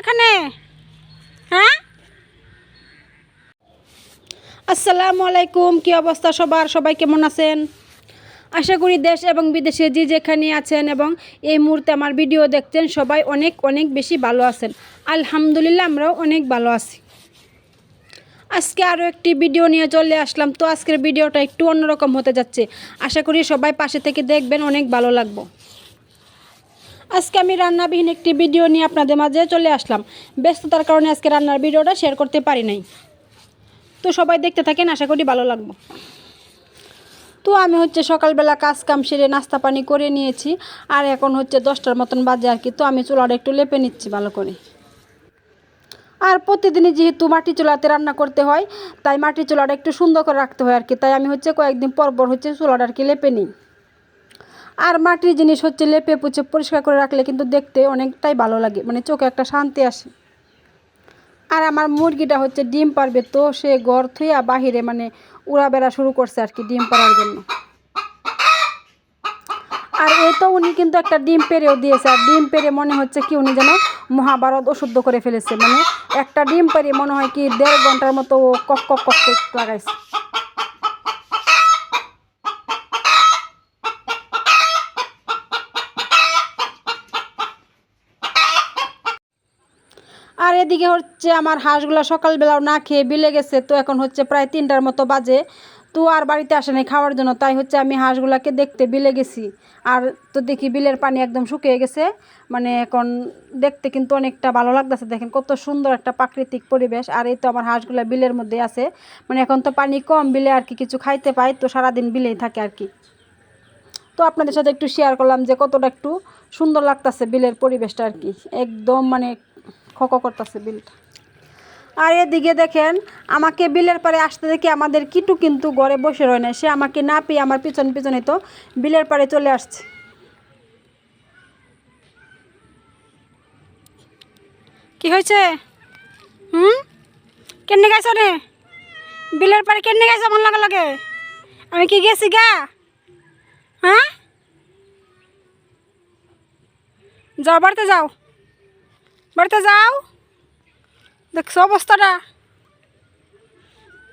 এখানে। হ্যাঁ? আসসালামু আলাইকুম, কি অবস্থা সবার? সবাই কেমন আছেন? আশা করি দেশ এবং বিদেশে যে যেখানে আছেন এবং এই মুহূর্তে আমার ভিডিও দেখছেন, সবাই অনেক অনেক বেশি ভালো আছেন। আলহামদুলিল্লাহ, আমরাও অনেক ভালো আছি। আজকে আরও একটি ভিডিও নিয়ে চলে আসলাম। তো আজকের ভিডিওটা একটু অন্যরকম হতে যাচ্ছে। আশা করি সবাই পাশে থেকে দেখবেন, অনেক ভালো লাগবো। আজকে আমি রান্নাবিহীন একটি ভিডিও নিয়ে আপনাদের মাঝে চলে আসলাম। ব্যস্ততার কারণে আজকে রান্নার ভিডিওটা শেয়ার করতে পারি নাই। তো সবাই দেখতে থাকেন, আশা করি ভালো লাগবো। তো আমি হচ্ছে সকালবেলা কাজ কাম সেরে নাস্তা পানি করে নিয়েছি, আর এখন হচ্ছে দশটার মতন বাজে আর কি, তো আমি চুলাটা একটু লেপে নিচ্ছি ভালো করে। আর প্রতিদিনই যেহেতু মাটি চুলাতে রান্না করতে হয়, তাই মাটি চুলাটা একটু সুন্দর করে রাখতে হয় আর কি, তাই আমি হচ্ছে কয়েকদিন পর পর হচ্ছে চুলাটা আর কি লেপে নিই। আর মাটির জিনিস হচ্ছে লেপে পুচে পরিষ্কার করে রাখলে কিন্তু দেখতে অনেকটাই ভালো লাগে। মানে চোখে একটা শান্তি আসে। আর আমার মুরগিটা হচ্ছে ডিম পারবে তো সে ঘর থুইয়া বাহিরে মানে উড়া বেড়া শুরু করছে আর কি ডিম পাড়ার জন্য। আর এই তো উনি কিন্তু একটা ডিম পেরেও দিয়েছে। আর ডিম পেরে মনে হচ্ছে কি উনি যেন মহাভারত অশুদ্ধ করে ফেলেছে। মানে একটা ডিম পেরে মনে হয় কি দেড় ঘণ্টার মতো কক কক কক লাগাইছে। আর এদিকে হচ্ছে আমার হাঁসগুলো সকালবেলাও না খেয়ে বিলে গেছে, তো এখন হচ্ছে প্রায় তিনটার মতো বাজে। তো আর বাড়িতে আসে নাই খাওয়ার জন্য, তাই হচ্ছে আমি হাঁসগুলোকে দেখতে বিলে গেছি। আর তো দেখি বিলের পানি একদম শুকিয়ে গেছে মানে এখন দেখতে কিন্তু অনেকটা ভালো লাগতেছে, দেখেন কত সুন্দর একটা প্রাকৃতিক পরিবেশ। আর এই তো আমার হাঁসগুলো বিলের মধ্যে আছে মানে এখন তো পানি কম, বিলে আর কি কিছু খাইতে পাই তো সারাদিন বিলেই থাকে আর কি। তো আপনাদের সাথে একটু শেয়ার করলাম যে কতটা একটু সুন্দর লাগতেছে বিলের পরিবেশটা আর কি, একদম মানে খক করতেছে বিলটা। আর এদিকে দেখেন, আমাকে বিলের পারে আসতে দেখে আমাদের কিটু কিন্তু ঘরে বসে রয় না সে আমাকে না পেয়ে আমার পিছন পিছনে তো বিলের পারে চলে আসছে। কি হয়েছে? হুম? কেনে গেছ রে? বিলের পারে কেন গেছে আমার লাগে লাগে? আমি কি গেছি গা? হ্যাঁ? যাও বাড়িতে যাও। বাড়িতে যাও। দেখছ অবস্থাটা?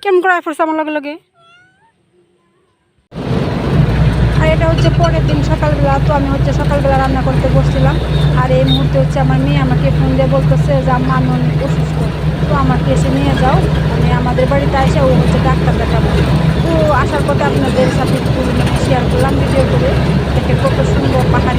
কেমন করে পড়ছে আমার লগে লগে? আর এটা হচ্ছে পরের দিন সকালবেলা, তো আমি হচ্ছে সকালবেলা রান্না করতে বসছিলাম। আর এই মুহূর্তে হচ্ছে আমার মেয়ে আমাকে ফোন দিয়ে বলতেছে যে, আম্মা, আমি অনেক অসুস্থ। তো আমাকে এসে নিয়ে যাও। মানে আমাদের বাড়িতে এসে ও হচ্ছে ডাক্তার দেখাবো। তো আসার পথে আপনাদের সাথে মানে শেয়ার করলাম ভিডিও করে। দেখে কত সুন্দর পাহাড়ি